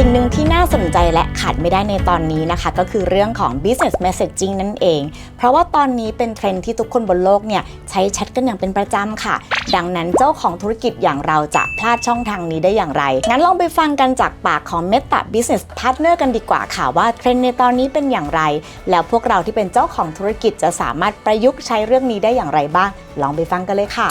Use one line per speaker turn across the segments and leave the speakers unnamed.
สิ่งหนึ่งที่น่าสนใจและขาดไม่ได้ในตอนนี้นะคะ ก็คือเรื่องของ business messaging นั่นเอง เพราะว่าตอนนี้เป็นเทรนด์ที่ทุกคนบนโลกเนี่ยใช้แชทกันอย่างเป็นประจำค่ะ ดังนั้นเจ้าของธุรกิจอย่างเราจะพลาดช่องทางนี้ได้อย่างไร งั้นลองไปฟังกันจากปากของ Meta Business Partner กันดีกว่าค่ะว่าเทรนด์ในตอนนี้เป็นอย่างไร แล้วพวกเราที่เป็นเจ้าของธุรกิจจะสามารถประยุกต์ใช้เรื่องนี้ได้อย่างไรบ้าง ลองไปฟังกันเลยค่ะ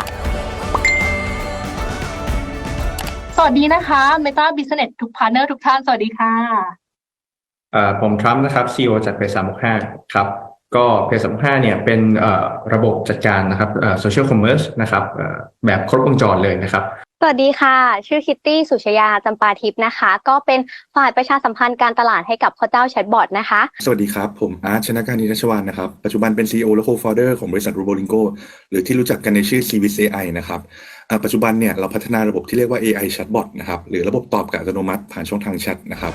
สวัสดีนะคะ Meta Business ทุกพาร์เนอร์ทุกท่าน สวัสดีค่ะ
เอ่อผมทรัมป์นะครับ CEO จากเพจสามห้าครับก็เพจสามห้าเนี่ยเป็นเอ่อระบบจัดการนะครับโซเชียลคอมเมอร์สนะครับเอ่อแบบครบวงจรเลยนะครับ
สวัสดีค่ะ ชื่อคิตตี้สุชยาจำปาทิพย์นะคะ ก็เป็นฝ่ายประชาสัมพันธ์การตลาดให้กับข้าวเจ้าแชทบอทนะคะ
สวัสดีครับ ผมอาร์ตชนะการนิรัชวานนะครับ ปัจจุบันเป็น CEO และ Co-founder ของบริษัท r o b o l i n g o หรือที่รู้จักกันในชื่อ Civis AI นะครับอ่า ปัจจุบันเนี่ยเราพัฒนาระบบที่เรียกว่า AI Chatbot นะครับหรือระบบตอบกับอัตโนมัติผ่านช่องทางแชทนะครับ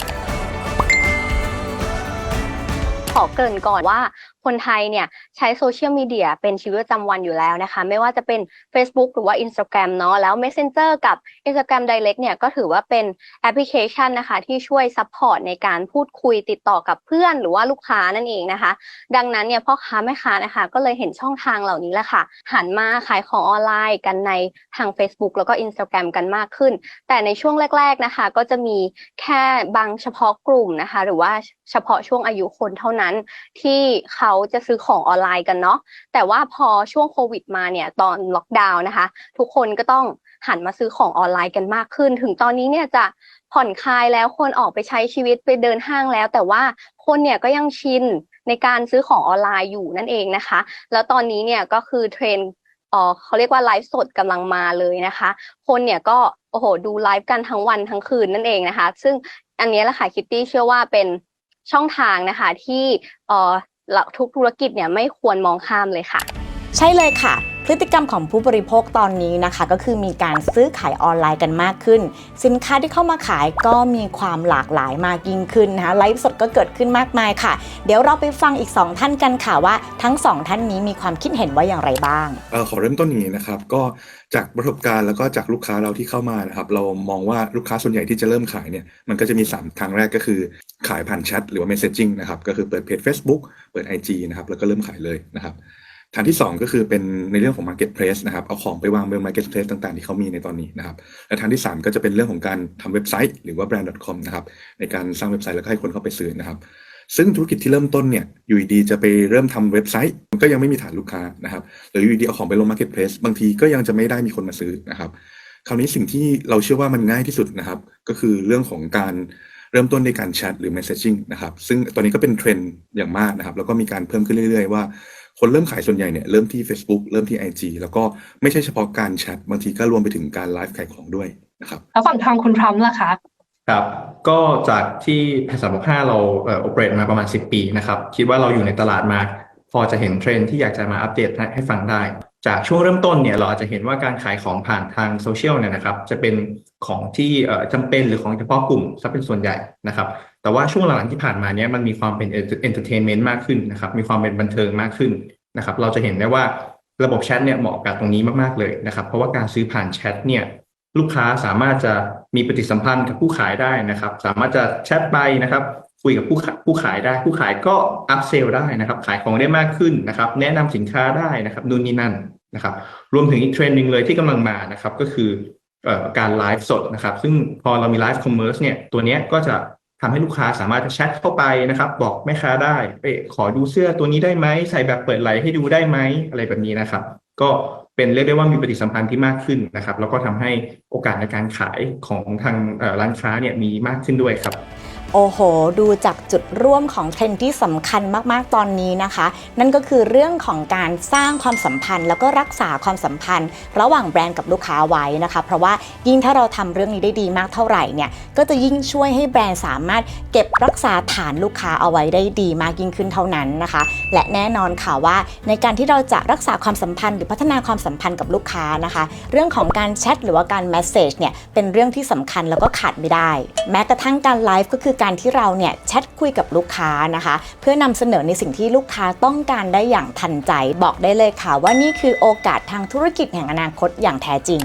ขอเกริ่นก่อนว่าคนไทยเนี่ยใช้โซเชียลมีเดียเป็นชีวิตประจำวันอยู่แล้วนะคะ ไม่ว่าจะเป็น Facebook หรือว่า Instagram เนาะแล้ว Messenger กับ Instagram Direct เนี่ยก็ถือว่าเป็นแอปพลิเคชันนะคะ ที่ช่วยซัพพอร์ตในการพูดคุยติดต่อกับเพื่อนหรือว่าลูกค้านั่นเองนะคะ ดังนั้นเนี่ยพ่อค้าแม่ค้านะคะ ก็เลยเห็นช่องทางเหล่านี้แหละค่ะ หันมาขายของออนไลน์กันในทาง Facebook แล้วก็ Instagram กันมากขึ้น แต่ในช่วงแรก ๆนะคะ ก็จะมีแค่บางเฉพาะกลุ่มนะคะ หรือว่าเฉพาะช่วงอายุคนเท่านั้นที่เขาาจะซื้อของออนไลน์กันเนาะแต่ว่าพอช่วงโควิดมาเนี่ยตอนล็อกดาวน์นะคะ ทุกคนก็ต้องหันมาซื้อของออนไลน์กันมากขึ้น ถึงตอนนี้เนี่ยจะผ่อนคลายแล้วคนออกไปใช้ชีวิตไปเดินห้างแล้ว แต่ว่าคนเนี่ยก็ยังชินในการซื้อของออนไลน์อยู่นั่นเองนะคะ แล้วตอนนี้เนี่ยก็คือเทรนเอ่อเขาเรียกว่าไลฟ์สดกำลังมาเลยนะคะ คนเนี่ยก็โอ้โหดูไลฟ์กันทั้งวันทั้งคืนนั่นเองนะคะ ซึ่งอันนี้แหละค่ะคิตตี้เชื่อว่าเป็นช่องทางนะคะที่เทุกธุรกิจเนี่ยไม่ควรมองข้ามเลยค่ะ
ใช่เลยค่ะ พฤติกรรมของผู้บริโภคตอนนี้นะคะ ก็คือมีการซื้อขายออนไลน์กันมากขึ้น สินค้าที่เข้ามาขายก็มีความหลากหลายมากยิ่งขึ้นนะคะไลฟ์สดก็เกิดขึ้นมากมายค่ะ เดี๋ยวเราไปฟังอีก 2 ท่านกันค่ะว่าทั้ง 2 ท่านนี้มีความคิดเห็นว่าอย่างไรบ้าง
เออขอเริ่มต้นอย่างนี้นะครับ ก็จากประสบการณ์แล้วก็จากลูกค้าเราที่เข้ามานะครับ เรามองว่าลูกค้าส่วนใหญ่ที่จะเริ่มขายเนี่ยมันก็จะมี 3 ทางแรกก็คือขายผ่านแชทหรือว่า messaging นะครับก็คือเปิดเพจ Facebook เปิด IG นะครับแล้วก็เริ่มขายเลยนะครับ ทางที่ 2 ก็คือเป็นในเรื่องของ Marketplace นะครับเอาของไปวางบน Marketplace ต่างๆ ที่เขามีในตอนนี้นะครับและทางที่ 3 ก็จะเป็นเรื่องของการทำเว็บไซต์หรือว่า brand.com นะครับในการสร้างเว็บไซต์แล้วก็ให้คนเข้าไปซื้อนะครับ ซึ่งธุรกิจที่เริ่มต้นเนี่ยอยู่ดีจะไปเริ่มทำเว็บไซต์ มันก็ยังไม่มีฐานลูกค้านะครับหรืออยู่ดีเอาของไปลง Marketplace บางทีก็ยังจะไม่ได้มีคนมาซื้อนะครับ คราวนี้สิ่งที่เราเชื่อว่ามันง่ายที่สุดนะครับ ก็คือเรื่องของการ เริ่มต้นในการแชทหรือ messaging นะครับ ซึ่งตอนนี้ก็เป็นเทรนด์อย่างมากนะครับ แล้วก็มีการเพิ่มขึ้นเรื่อย ๆ ว่าคนเริ่มขายส่วนใหญ่เนี่ยเริ่มที่ Facebook เริ่มที่ IG แล้วก็ไม่ใช่เฉพาะการแชทบางทีก็รวมไปถึงการไลฟ์ขายของด้วยนะครับ
แล้วฝั่งทางคุณทรัมป์ล่ะคะ
ครับก็จากที่เพจสามห้าเราเอ่อโอเปเรตมาประมาณ 10 ปีนะครับ คิดว่าเราอยู่ในตลาดมา พอจะเห็นเทรนด์ที่อยากจะมาอัปเดตให้ให้ฟังได้ จากช่วงเริ่มต้นเนี่ยเราอาจจะเห็นว่าการขายของผ่านทางโซเชียลเนี่ยนะครับจะเป็นของที่เอ่อจำเป็นหรือของเฉพาะกลุ่มซะเป็นส่วนใหญ่นะครับ แต่ว่าช่วงหลังๆที่ผ่านมาเนี่ยมันมีความเป็นเอนเตอร์เทนเมนต์มากขึ้นนะครับมีความเป็นบันเทิงมากขึ้นนะครับ เราจะเห็นได้ว่าระบบแชทเนี่ยเหมาะกับตรงนี้มากๆเลยนะครับ เพราะว่าการซื้อผ่านแชทเนี่ย ลูกค้าสามารถจะมีปฏิสัมพันธ์กับผู้ขายได้นะครับ สามารถจะแชทไปนะครับ คุยกับผู้ผู้ขายได้ ผู้ขายก็อัพเซลได้นะครับ ขายของได้มากขึ้นนะครับ แนะนำสินค้าได้นะครับนู่นนี่นั่นนะครับ รวมถึงอีกเทรนด์หนึ่งเลยที่กำลังมานะครับก็คืออการไลฟ์สดนะครับ ซึ่งพอเรามีไลฟ์คอมเมอร์สเนี่ยตัวนี้ก็จะทำให้ลูกค้าสามารถจะแชทเข้าไปนะครับ บอกแม่ค้าได้เอขอดูเสื้อตัวนี้ได้ไหมใส่แบบเปิดไหลให้ดูได้ไหมอะไรแบบนี้นะครับ ก็ เป็นเรียกได้ว่ามีปฏิสัมพันธ์ที่มากขึ้นนะครับ แล้วก็ทำให้โอกาสในการขายของทางร้านค้าเนี่ยมีมากขึ้นด้วยครับ
โอ้โห ดูจากจุดร่วมของเทรนด์ที่สำคัญมากๆตอนนี้นะคะ นั่นก็คือเรื่องของการสร้างความสัมพันธ์ แล้วก็รักษาความสัมพันธ์ ระหว่างแบรนด์กับลูกค้าไว้นะคะ เพราะว่ายิ่งถ้าเราทำเรื่องนี้ได้ดีมากเท่าไหร่เนี่ยก็จะยิ่งช่วยให้แบรนด์สามารถเก็บรักษาฐานลูกค้าเอาไว้ได้ดีมากยิ่งขึ้นเท่านั้นนะคะ และแน่นอนค่ะว่า ในการที่เราจะรักษาความสัมพันธ์ หรือพัฒนาความสัมพันธ์กับลูกค้านะคะ เรื่องของการแชทหรือว่าการแมสเซจเนี่ยเป็นเรื่องที่สำคัญแล้วก็ขาดไม่ได้ แม้กระทั่งการไลฟ์ก็คือการที่เราเนี่ยแชทคุยกับลูกค้านะคะ เพื่อนำเสนอในสิ่งที่ลูกค้าต้องการได้อย่างทันใจ บอกได้เลยค่ะว่านี่คือโอกาสทางธุรกิจแห่งอนาคตอย่างแท้จริง